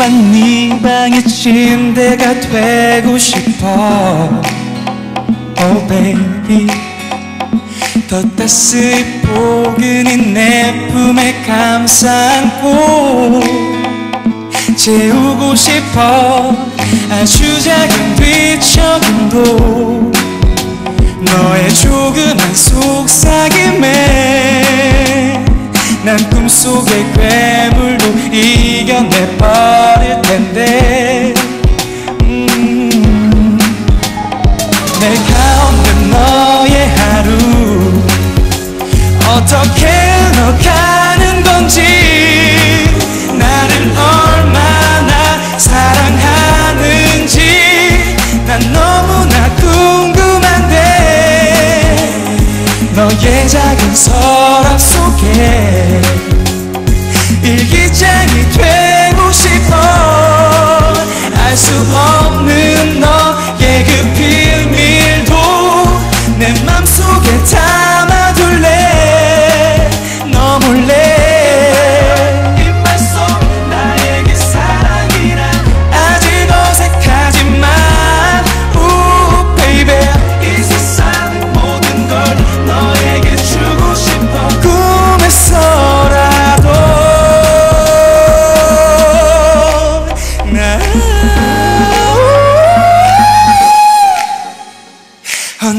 자꾸만 네 방의 침대가 되고 싶어 Oh baby 더 따스히 포근히 내 품에 감싸 안고 재우고 싶어 아주 작은 뒤척임도 너의 조그만 속삭임에 난 꿈속의 괴물도 이겨내 버릴 텐데. 음, 내 가운데 너의 하루. 어떻게 흘러가는 건지. 나를 얼마나 사랑하는지. 난 너무나 궁금한데. 너의 작은 서랍 속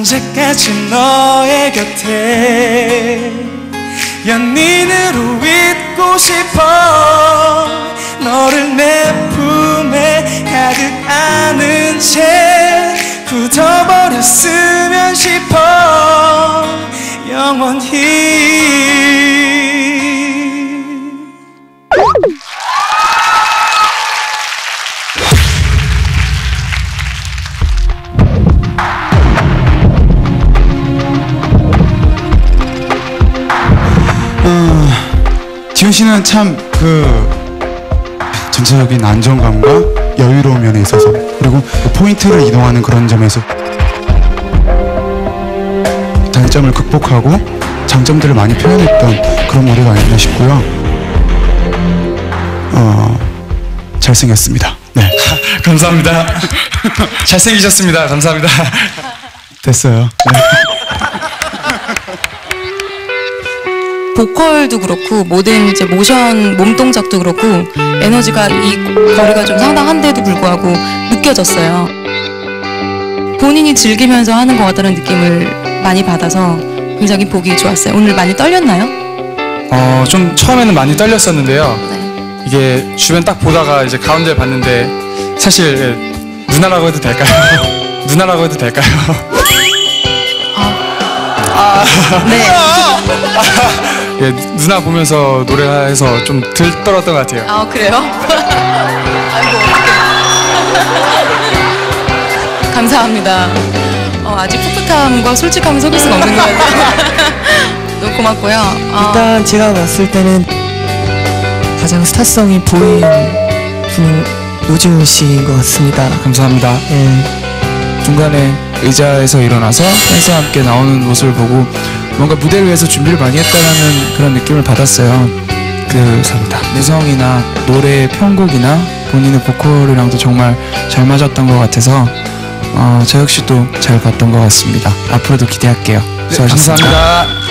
언제까지 너의 곁에? 연인으로 있고 싶어. 너를 내 품에 가득 안은 채 굳어버렸으면 싶어. 영원히 지훈 씨는 참 그 전체적인 안정감과 여유로운 면에 있어서 그리고 그 포인트를 이동하는 그런 점에서 단점을 극복하고 장점들을 많이 표현했던 그런 무대가 아니었나 싶고요. 어 잘생겼습니다. 네 감사합니다. 잘생기셨습니다. 감사합니다. 됐어요. 네. 보컬도 그렇고 모든 이제 모션 몸 동작도 그렇고 에너지가 이 거리가 좀 상당한데도 불구하고 느껴졌어요. 본인이 즐기면서 하는 것 같다는 느낌을 많이 받아서 굉장히 보기 좋았어요. 오늘 많이 떨렸나요? 어, 좀 처음에는 많이 떨렸었는데요. 네. 이게 주변 딱 보다가 이제 가운데 봤는데 사실 예, 누나라고 해도 될까요? 누나라고 해도 될까요? 네. 예, 누나 보면서 노래해서 좀 들떨었던 것 같아요. 아 그래요? 아이고 어떡해. 감사합니다. 어, 아직 풋풋함과 솔직함을 속일 수가 없는 것 같아요. 너무 고맙고요. 어, 일단 제가 봤을 때는 가장 스타성이 보인 분은 노지훈 씨인 것 같습니다. 감사합니다. 예, 중간에 의자에서 일어나서 댄스와 함께 나오는 모습을 보고 뭔가 무대를 위해서 준비를 많이 했다라는 그런 느낌을 받았어요. 그 내성이나 노래의 편곡이나 본인의 보컬이랑도 정말 잘 맞았던 것 같아서 어, 저 역시도 잘 봤던 것 같습니다. 앞으로도 기대할게요. 네, 수고하셨습니다. 감사합니다.